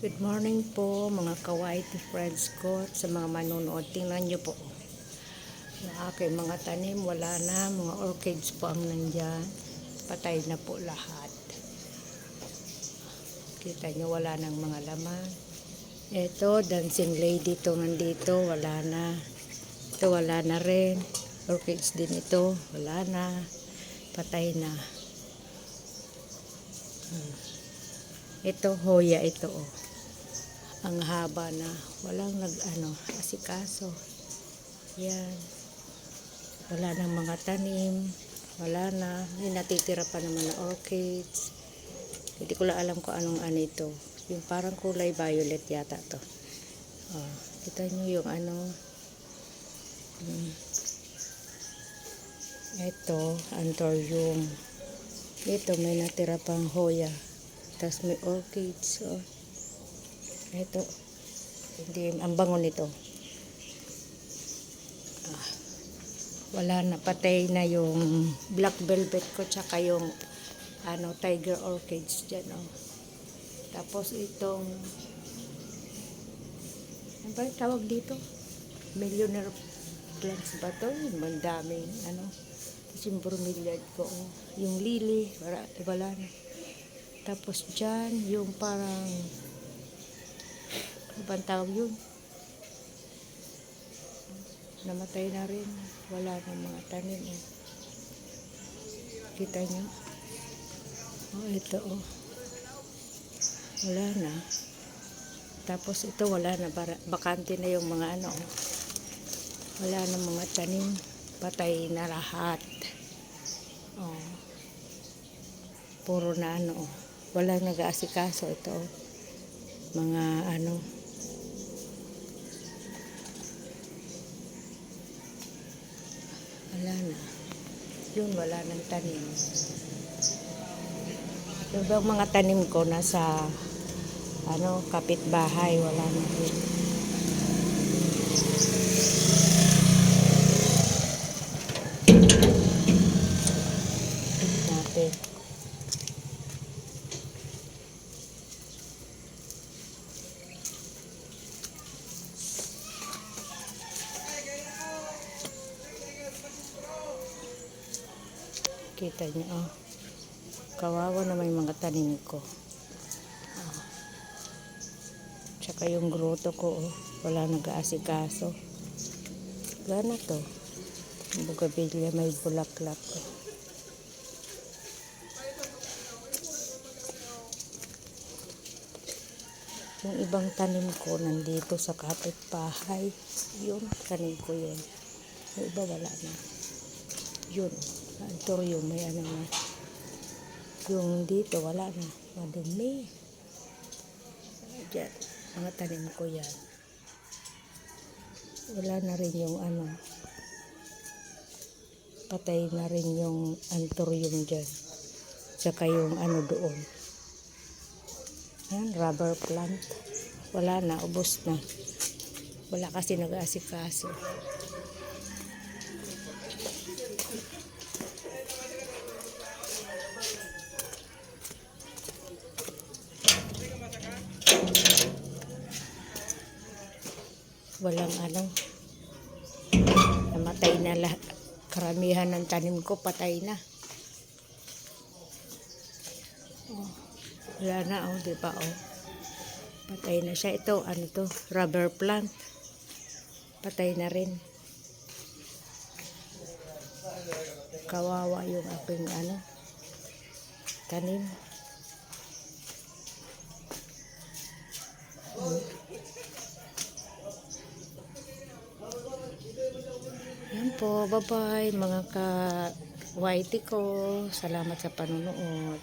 Good morning po mga kawaiti friends ko sa mga manonood. Tingnan nyo po. Yung aking mga tanim, wala na. Mga orchids po ang nandyan. Patay na po lahat. Kita nyo, wala nang mga laman. Ito, dancing lady to nandito. Wala na. Ito, wala na rin. Orchids din ito. Wala na. Patay na. Hmm. Ito, hoya ito oh ang haba na. Walang nag ano asikaso. Yan. Wala nang mga tanim. Wala na. May natitira pa naman na orchids. Hindi ko lang alam kung anong ano ito. Yung parang kulay violet yata to. Oh, kita nyo yung ano. Hmm. ito anthurium. Ito may natira pang hoya. Tapos may orchids oh. Ito. Hindi, ang bango nito. Ah, wala na. Patay na yung black velvet ko tsaka yung ano, tiger orchids dyan. Oh. Tapos itong ano ba tawag dito? Millionaire plants ba to? Yung daming ano. Tapos yung bromeliad ko. Oh. Yung lily. Wala, wala na. Tapos dyan, yung parang ano bang tawag yun? Namatay na rin. Wala ng mga tanim. Eh. Kita nyo? Oh, ito oh. Wala na. Tapos ito wala na. Bakante na yung mga ano. oh. Wala na mga tanim. Patay na lahat. Oh. Puro na ano. Oh. Wala nag-aasikaso ito. oh. Mga ano. Wala na. Yun, wala nang tanim. Yung bang mga tanim ko nasa ano, kapitbahay, wala na rin. Natin. Kita niyo, oh. Kawawa na may mga tanim ko. Oh. Tsaka yung grotto ko, oh. Wala nag-aasikaso. Gana to. Bougainvillea may bulaklak. Oh. Yung ibang tanim ko nandito sa kapitbahay. Yun, tanim ko yun. Yung iba wala na. Yun. Antorium, may ano na. Yung dito, wala na. Madumi. Diyan, mga tanim ko yan. Wala na rin yung ano. Patay na rin yung antorium dyan. Tsaka yung ano doon. Yan, rubber plant. Wala na, ubos na. Wala kasi nag-aasikaso. Walang ano. Namatay na lahat. Karamihan ng tanim ko patay na. Oh, wala na oh di ba oh. Patay na siya. Ito ano to? Rubber plant. Patay na rin. Kawawa yung aking ano tanim Yan po, bye-bye mga ka-whitey ko. Salamat sa panonood.